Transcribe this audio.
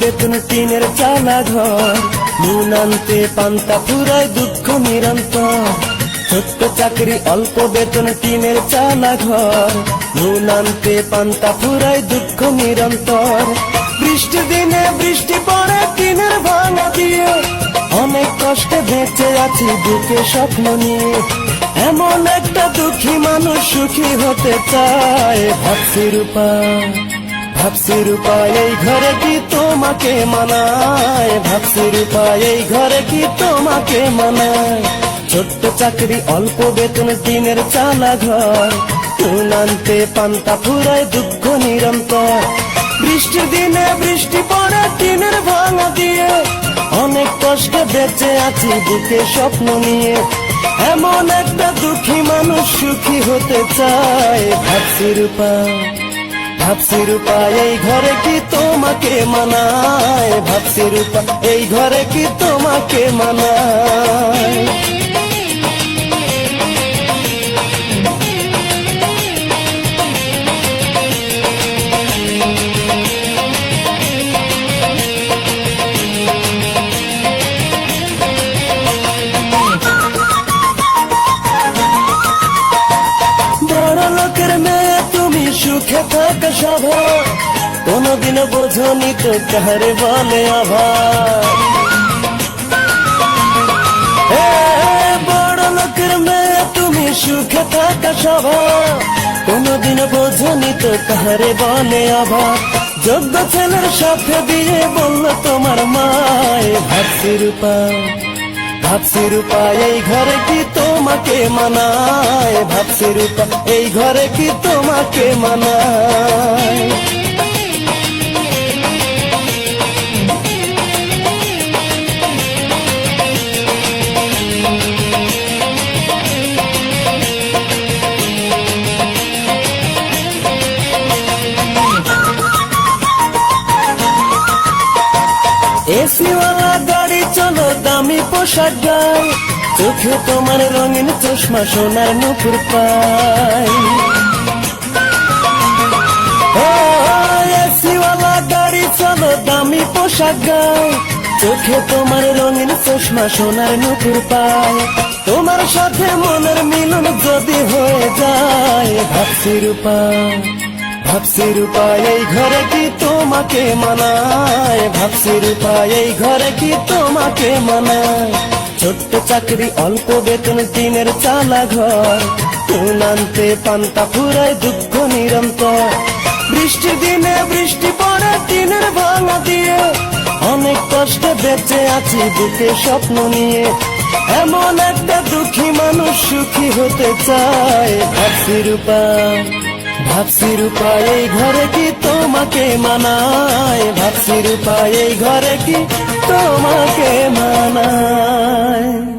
বেতন, টিনের চালা ঘর নুন আনতে পান্তা ফুরায় দুঃখ নিরন্তর। ছোট্ট চাকরি, অল্প বেতন, টিনের চালা ঘর নুন আনতে পান্তা ফুরায় দুঃখ নিরন্তর। বৃষ্টি দিনে বৃষ্টি পড়ে, টিনের ভাঙা দিয়ে। অনেক কষ্টে বেঁচে আছি বুকে স্বপ্ন নিয়ে। এমন একটা দুঃখী মানুষ সুখী হতে চায়, ভাবছি রূপা। ভাবছি রূপা এই ঘরে কি তোমাকে মানায়? ভাবছি রূপা এই ঘরে কি তোমাকে মানায়? ছোট্ট চাকরি, অল্প বেতন, দিনের চালা ঘর। নুন আনতে পান্তা ফুরায় দুঃখ নিরন্তর। বৃষ্টি দিনে বৃষ্টি পড়ে, টিনের ভাঙা দিয়ে। অনেক কষ্টে বেঁচে আছি, বুকে স্বপ্ন নিয়ে। এমন একটা দুঃখী মানুষ সুখী হতে চায় ভাবছি রূপা ভাবছি রূপা এই ঘরে কি তোমাকে মানায়? ভাবছি রূপা এই ঘরে কি তোমাকে মানায়? সুখে থাকা স্বভাব কোনদিন বোঝনি তো কাহারে বলে আভার এ, বড় লোকের মেয়ে তুমি সুখে থাকা স্বভাব কোনদিন বোঝনি তো কাহারে বলে আভার যোগ্য ছেলের সাথে দিয়ে বলল তোমার মায় ভাবছি রূপা ভাবছি রূপা এই ঘরে কি তোমাকে মানায়? ভাবছি রূপা এই ঘরে কি তোমাকে মানায়? এসিওয়ালা চলো দামি পোশাক গায় চোখে তোমার রঙিন চশমা, সোনার নুপুর এসিওয়ালা গাড়ি, চলো দামি পোশাক গায় চোখে তোমার রঙিন চশমা, সোনার নুপুর পায় তোমার সাথে মনের মিলন যদি হয়ে যায়, ভাবছি রূপা ভাবছি রূপা, এই ঘরে কি তোমাকে মানায়? ভাবছি রূপা এই ঘরে কি তোমাকে মানায়? ছোট্ট চাকরি, অল্প বেতন দিনের চালা ঘর। তুন পান্তা ফুরায় দুঃখ নিরন্তর। বৃষ্টি দিনে বৃষ্টি পড়ে দিনের ভাঙা দিয়ে। অনেক কষ্টে বেঁচে আছি, বুকে স্বপ্ন নিয়ে। এমন একটা দুঃখী মানুষ সুখী হতে চায়। ভাবছি রূপা ভাবছি উপায় এই ঘরে কি তোমাকে মানায়? ভাবসির উপায় এই ঘরে কি তোমাকে মানায়?